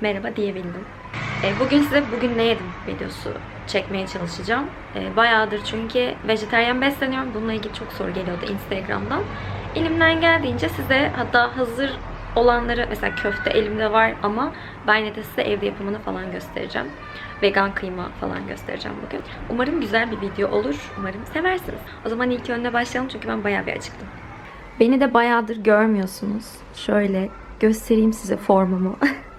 merhaba diyebildim. E, bugün size bugün ne yedim videosu çekmeye çalışacağım. E, bayağıdır çünkü vejeteryan besleniyorum. Bununla ilgili çok soru geliyordu Instagram'dan. Elimden geldiğince size hatta hazır olanları mesela köfte elimde var ama ben de size evde yapımını falan göstereceğim. Vegan kıyma falan göstereceğim bugün. Umarım güzel bir video olur. Umarım seversiniz. O zaman ilk önüne başlayalım çünkü ben bayağı bir acıktım. Beni de bayağıdır görmüyorsunuz. Şöyle göstereyim size formumu.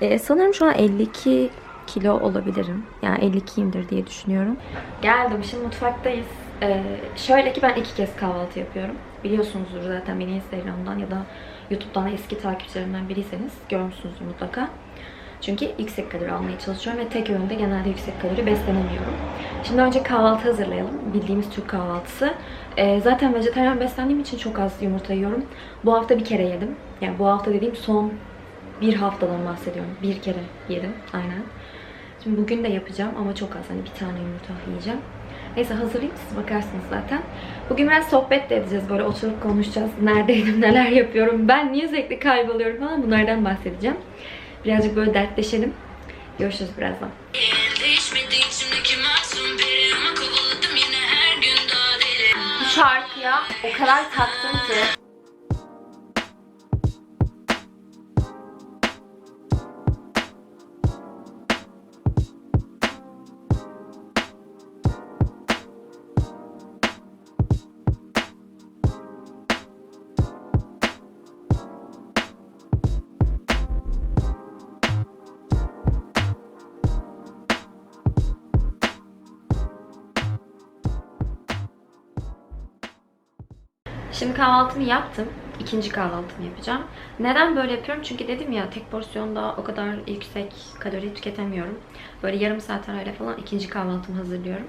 Ee, sanırım şu an 52 kilo olabilirim. Yani 52'imdir diye düşünüyorum. Geldim. Şimdi mutfaktayız. Ee, şöyle ki ben iki kez kahvaltı yapıyorum. Biliyorsunuzdur zaten beni Instagram'dan ya da YouTube'dan eski takipçilerimden biriyseniz görmüşsünüzdür mutlaka. Çünkü yüksek kalori almaya çalışıyorum ve tek öğünde genelde yüksek kalori beslenemiyorum. Şimdi önce kahvaltı hazırlayalım. Bildiğimiz Türk kahvaltısı. Ee, zaten vejetaryen beslendiğim için çok az yumurta yiyorum. Bu hafta bir kere yedim. Yani bu hafta dediğim son bir haftadan bahsediyorum. Bir kere yedim. Aynen. Şimdi bugün de yapacağım ama çok az. Hani bir tane yumurta yiyeceğim. Neyse hazırlayayım siz bakarsınız zaten. Bugün biraz sohbet de edeceğiz. Böyle oturup konuşacağız. Neredeydim, neler yapıyorum, ben niye sürekli kayboluyorum falan bunlardan bahsedeceğim. Birazcık böyle dertleşelim. Görüşürüz birazdan. Bu şarkıya o kadar taktım ki. Şimdi kahvaltımı yaptım. İkinci kahvaltımı yapacağım. Neden böyle yapıyorum? Çünkü dedim ya tek porsiyonda o kadar yüksek kalori tüketemiyorum. Böyle yarım saat arayla falan ikinci kahvaltımı hazırlıyorum.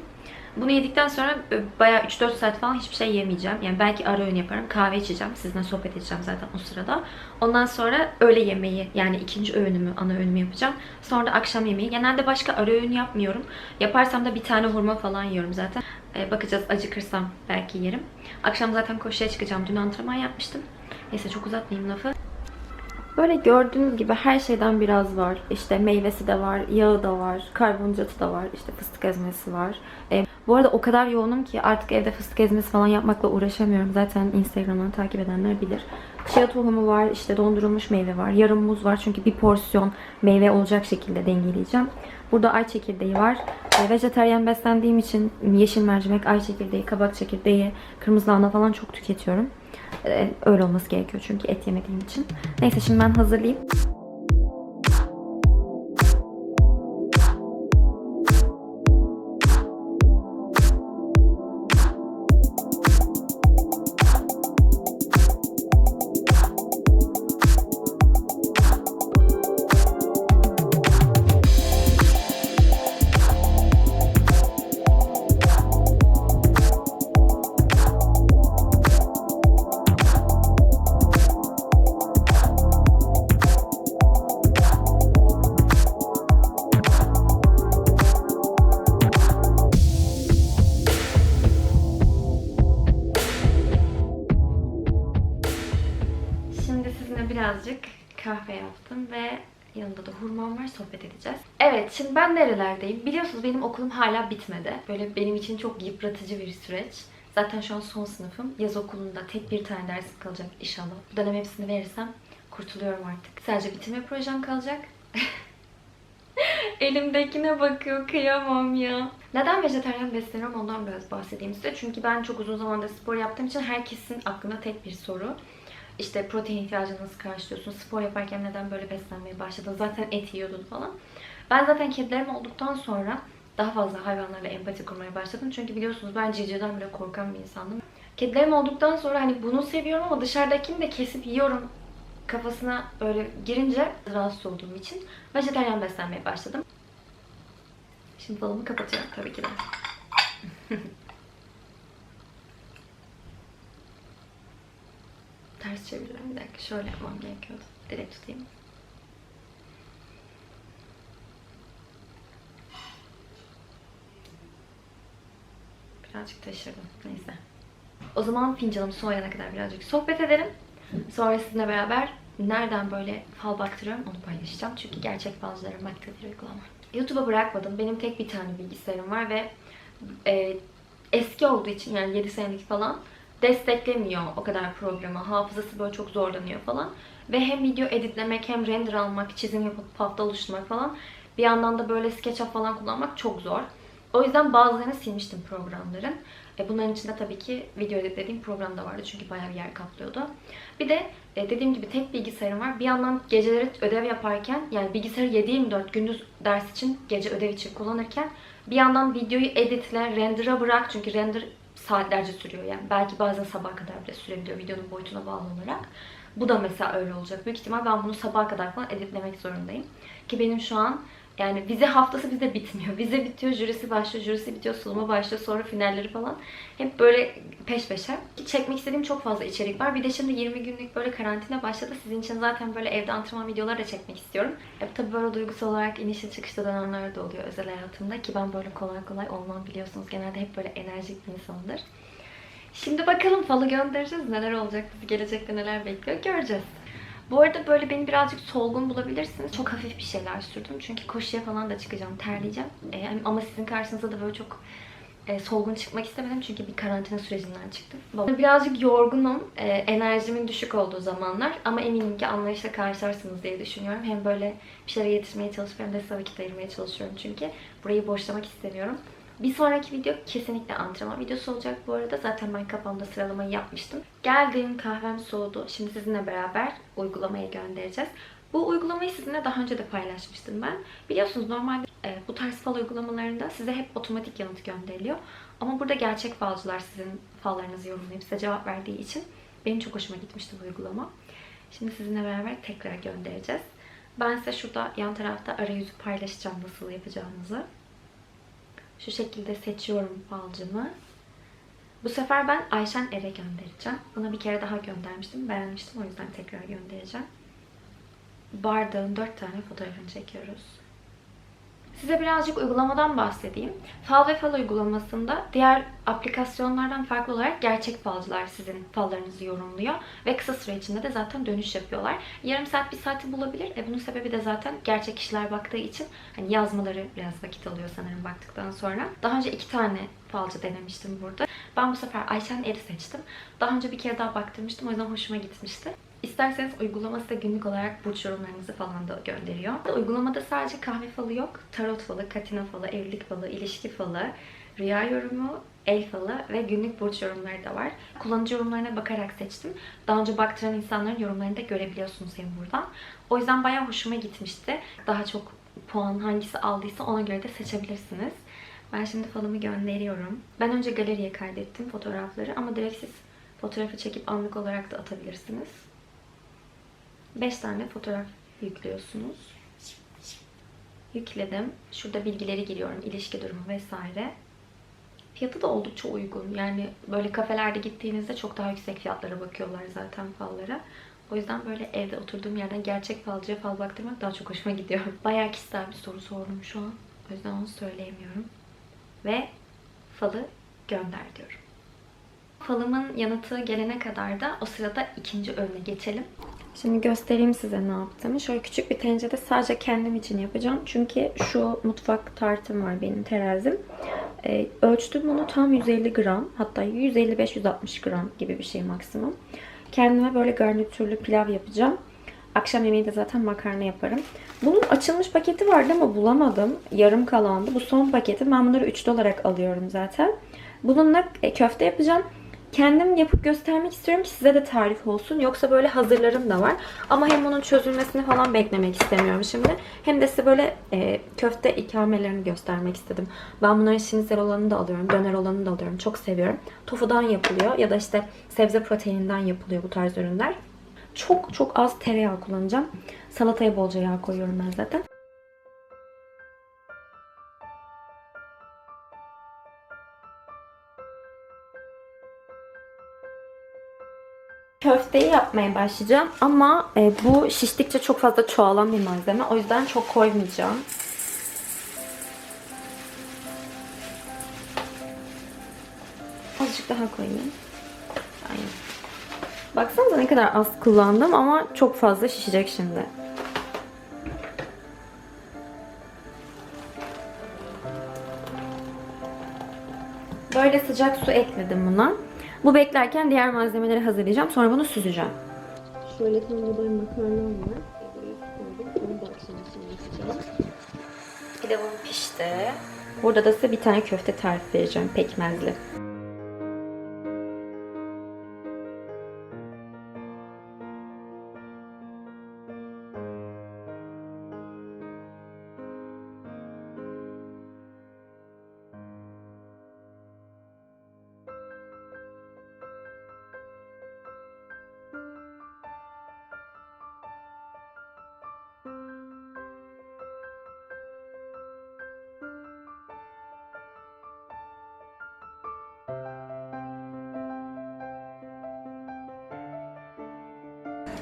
Bunu yedikten sonra e, bayağı 3-4 saat falan hiçbir şey yemeyeceğim. Yani belki ara öğün yaparım. Kahve içeceğim. Sizinle sohbet edeceğim zaten o sırada. Ondan sonra öğle yemeği yani ikinci öğünümü, ana öğünümü yapacağım. Sonra da akşam yemeği. Genelde başka ara öğün yapmıyorum. Yaparsam da bir tane hurma falan yiyorum zaten. Ee, bakacağız acıkırsam belki yerim. Akşam zaten koşuya çıkacağım. Dün antrenman yapmıştım. Neyse çok uzatmayayım lafı. Böyle gördüğünüz gibi her şeyden biraz var. İşte meyvesi de var, yağı da var, karbonhidratı da var, işte fıstık ezmesi var. E, bu arada o kadar yoğunum ki artık evde fıstık ezmesi falan yapmakla uğraşamıyorum. Zaten Instagram'dan takip edenler bilir. Chia tohumu var, işte dondurulmuş meyve var, yarım muz var çünkü bir porsiyon meyve olacak şekilde dengeleyeceğim. Burada ay çekirdeği var. E, vejetaryen beslendiğim için yeşil mercimek, ay çekirdeği, kabak çekirdeği, kırmızı lahana falan çok tüketiyorum. Ee, öyle olması gerekiyor çünkü et yemediğim için. Neyse şimdi ben hazırlayayım. Kahve yaptım ve yanında da hurmam var sohbet edeceğiz. Evet şimdi ben nerelerdeyim? Biliyorsunuz benim okulum hala bitmedi. Böyle benim için çok yıpratıcı bir süreç. Zaten şu an son sınıfım. Yaz okulunda tek bir tane dersim kalacak inşallah. Bu dönem hepsini verirsem kurtuluyorum artık. Sadece bitirme projem kalacak. Elimdekine bakıyor kıyamam ya. Neden vejetaryen besleniyorum ondan biraz bahsedeyim size. Çünkü ben çok uzun zamandır spor yaptığım için herkesin aklına tek bir soru. İşte protein ihtiyacını nasıl karşılıyorsun? Spor yaparken neden böyle beslenmeye başladın? Zaten et yiyordun falan. Ben zaten kedilerim olduktan sonra daha fazla hayvanlarla empati kurmaya başladım. Çünkü biliyorsunuz ben civcivden bile korkan bir insandım. Kedilerim olduktan sonra hani bunu seviyorum ama dışarıdakini de kesip yiyorum kafasına böyle girince rahatsız olduğum için vejetaryen beslenmeye başladım. Şimdi balımı kapatıyorum tabii ki de. Ters çeviriyorum. Bir dakika şöyle yapmam gerekiyordu. Direkt tutayım. Birazcık taşırdım. Neyse. O zaman fincanım soğuyana kadar birazcık sohbet edelim. Sonra sizinle beraber nereden böyle fal baktırıyorum onu paylaşacağım. Çünkü gerçek falcıların baktığı uygulama. YouTube'a bırakmadım. Benim tek bir tane bilgisayarım var ve e, eski olduğu için yani 7 senelik falan desteklemiyor o kadar programı. Hafızası böyle çok zorlanıyor falan. Ve hem video editlemek hem render almak, çizim yapıp hafta oluşturmak falan bir yandan da böyle SketchUp falan kullanmak çok zor. O yüzden bazılarını silmiştim programların. E, bunların içinde tabii ki video editlediğim program da vardı çünkü bayağı bir yer kaplıyordu. Bir de e, dediğim gibi tek bilgisayarım var. Bir yandan geceleri ödev yaparken yani bilgisayarı 7-24 gündüz ders için, gece ödev için kullanırken bir yandan videoyu editle, render'a bırak çünkü render saatlerce sürüyor yani. Belki bazen sabaha kadar bile sürebiliyor videonun boyutuna bağlı olarak. Bu da mesela öyle olacak. Büyük ihtimal ben bunu sabaha kadar falan editlemek zorundayım. Ki benim şu an yani vize haftası bizde bitmiyor. Vize bitiyor, jürisi başlıyor, jürisi bitiyor, sunuma başlıyor, sonra finalleri falan. Hep böyle peş peşe. Çekmek istediğim çok fazla içerik var. Bir de şimdi 20 günlük böyle karantina başladı. Sizin için zaten böyle evde antrenman videoları da çekmek istiyorum. E, tabii böyle duygusal olarak inişli çıkışlı dönemler de oluyor özel hayatımda. Ki ben böyle kolay kolay olmam biliyorsunuz. Genelde hep böyle enerjik bir insanımdır. Şimdi bakalım falı göndereceğiz. Neler olacak, bizi gelecekte neler bekliyor göreceğiz. Bu arada böyle beni birazcık solgun bulabilirsiniz. Çok hafif bir şeyler sürdüm. Çünkü koşuya falan da çıkacağım, terleyeceğim. Ee, ama sizin karşınızda da böyle çok e, solgun çıkmak istemedim. Çünkü bir karantina sürecinden çıktım. Birazcık yorgunum. e, enerjimin düşük olduğu zamanlar. Ama eminim ki anlayışla karşılarsınız diye düşünüyorum. Hem böyle bir şeyler getirmeye çalışıyorum hem de size vakit ayırmaya çalışıyorum çünkü. Burayı boşlamak istemiyorum. Bir sonraki video kesinlikle antrenman videosu olacak bu arada. Zaten ben kafamda sıralamayı yapmıştım. Geldim kahvem soğudu. Şimdi sizinle beraber uygulamaya göndereceğiz. Bu uygulamayı sizinle daha önce de paylaşmıştım ben. Biliyorsunuz normalde e, bu tarz fal uygulamalarında size hep otomatik yanıt gönderiliyor. Ama burada gerçek falcılar sizin fallarınızı yorumlayıp size cevap verdiği için benim çok hoşuma gitmişti bu uygulama. Şimdi sizinle beraber tekrar göndereceğiz. Ben size şurada yan tarafta arayüzü paylaşacağım nasıl yapacağınızı. Şu şekilde seçiyorum falcımı. Bu sefer ben Ayşen Er'e göndereceğim. Buna bir kere daha göndermiştim. Beğenmiştim o yüzden tekrar göndereceğim. Bardağın 4 tane fotoğrafını çekiyoruz. Size birazcık uygulamadan bahsedeyim. Fal ve fal uygulamasında diğer aplikasyonlardan farklı olarak gerçek falcılar sizin fallarınızı yorumluyor. Ve kısa süre içinde de zaten dönüş yapıyorlar. Yarım saat, bir saati bulabilir. E bunun sebebi de zaten gerçek kişiler baktığı için hani yazmaları biraz vakit alıyor sanırım baktıktan sonra. Daha önce iki tane falcı denemiştim burada. Ben bu sefer Ayşen Er'i seçtim. Daha önce bir kere daha baktırmıştım. O yüzden hoşuma gitmişti. İsterseniz uygulaması da günlük olarak burç yorumlarınızı falan da gönderiyor. Uygulamada sadece kahve falı yok. Tarot falı, katina falı, evlilik falı, ilişki falı, rüya yorumu, el falı ve günlük burç yorumları da var. Kullanıcı yorumlarına bakarak seçtim. Daha önce baktıran insanların yorumlarını da görebiliyorsunuz hem buradan. O yüzden bayağı hoşuma gitmişti. Daha çok puan hangisi aldıysa ona göre de seçebilirsiniz. Ben şimdi falımı gönderiyorum. Ben önce galeriye kaydettim fotoğrafları ama direkt siz fotoğrafı çekip anlık olarak da atabilirsiniz. 5 tane fotoğraf yüklüyorsunuz. Yükledim. Şurada bilgileri giriyorum. ilişki durumu vesaire. Fiyatı da oldukça uygun. Yani böyle kafelerde gittiğinizde çok daha yüksek fiyatlara bakıyorlar zaten fallara. O yüzden böyle evde oturduğum yerden gerçek falcıya fal baktırmak daha çok hoşuma gidiyor. Bayağı kişisel bir soru sordum şu an. O yüzden onu söyleyemiyorum. Ve falı gönder diyorum. Falımın yanıtı gelene kadar da o sırada ikinci öğüne geçelim. Şimdi göstereyim size ne yaptığımı. Şöyle küçük bir tencerede sadece kendim için yapacağım. Çünkü şu mutfak tartım var benim terazim. Ee, ölçtüm bunu tam 150 gram. Hatta 155-160 gram gibi bir şey maksimum. Kendime böyle garnitürlü pilav yapacağım. Akşam yemeği de zaten makarna yaparım. Bunun açılmış paketi vardı ama bulamadım. Yarım kalandı. Bu son paketim. Ben bunları üçlü olarak alıyorum zaten. Bununla e, köfte yapacağım. Kendim yapıp göstermek istiyorum ki size de tarif olsun. Yoksa böyle hazırlarım da var. Ama hem onun çözülmesini falan beklemek istemiyorum şimdi. Hem de size böyle e, köfte ikamelerini göstermek istedim. Ben bunların şinizel olanını da alıyorum. Döner olanını da alıyorum. Çok seviyorum. Tofudan yapılıyor ya da işte sebze proteininden yapılıyor bu tarz ürünler. Çok çok az tereyağı kullanacağım. Salataya bolca yağ koyuyorum ben zaten. Köfteyi yapmaya başlayacağım ama e, bu şiştikçe çok fazla çoğalan bir malzeme. O yüzden çok koymayacağım. Azıcık daha koyayım. Aynen. Baksanıza ne kadar az kullandım ama çok fazla şişecek şimdi. Böyle sıcak su ekledim buna. Bu beklerken diğer malzemeleri hazırlayacağım. Sonra bunu süzeceğim. Şöyle tandırda makarnam var. Onu da akşam Bir de bu pişti. Burada da size bir tane köfte tarifi vereceğim. Pekmezli.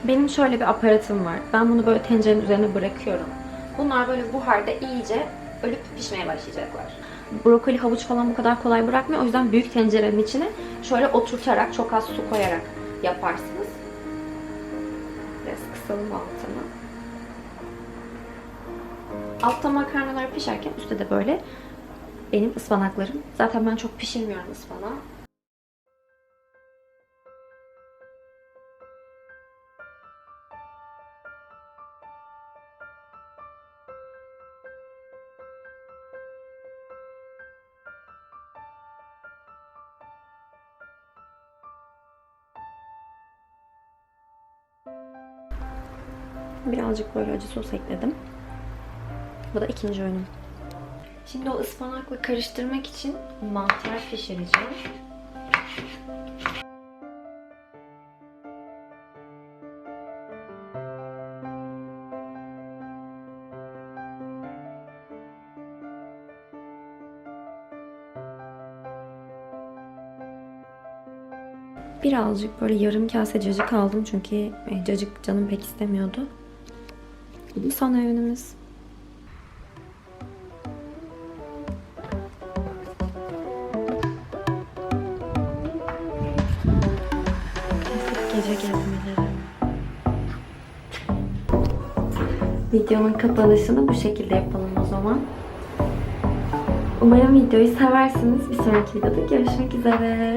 Benim şöyle bir aparatım var. Ben bunu böyle tencerenin üzerine bırakıyorum. Bunlar böyle buharda iyice ölüp pişmeye başlayacaklar. Brokoli, havuç falan bu kadar kolay bırakmıyor. O yüzden büyük tencerenin içine şöyle oturtarak, çok az su koyarak yaparsınız. Biraz kısalım altını. Altta makarnalar pişerken üstte de böyle benim ıspanaklarım. Zaten ben çok pişirmiyorum ıspanağı. Birazcık böyle acı sos ekledim. Bu da ikinci öğünüm. Şimdi o ıspanakla karıştırmak için mantar pişireceğim. Birazcık böyle yarım kase cacık aldım çünkü e, cacık canım pek istemiyordu. Bu son öğünümüz. Gece gezmeleri. Videonun kapanışını bu şekilde yapalım o zaman. Umarım videoyu seversiniz. Bir sonraki videoda görüşmek üzere.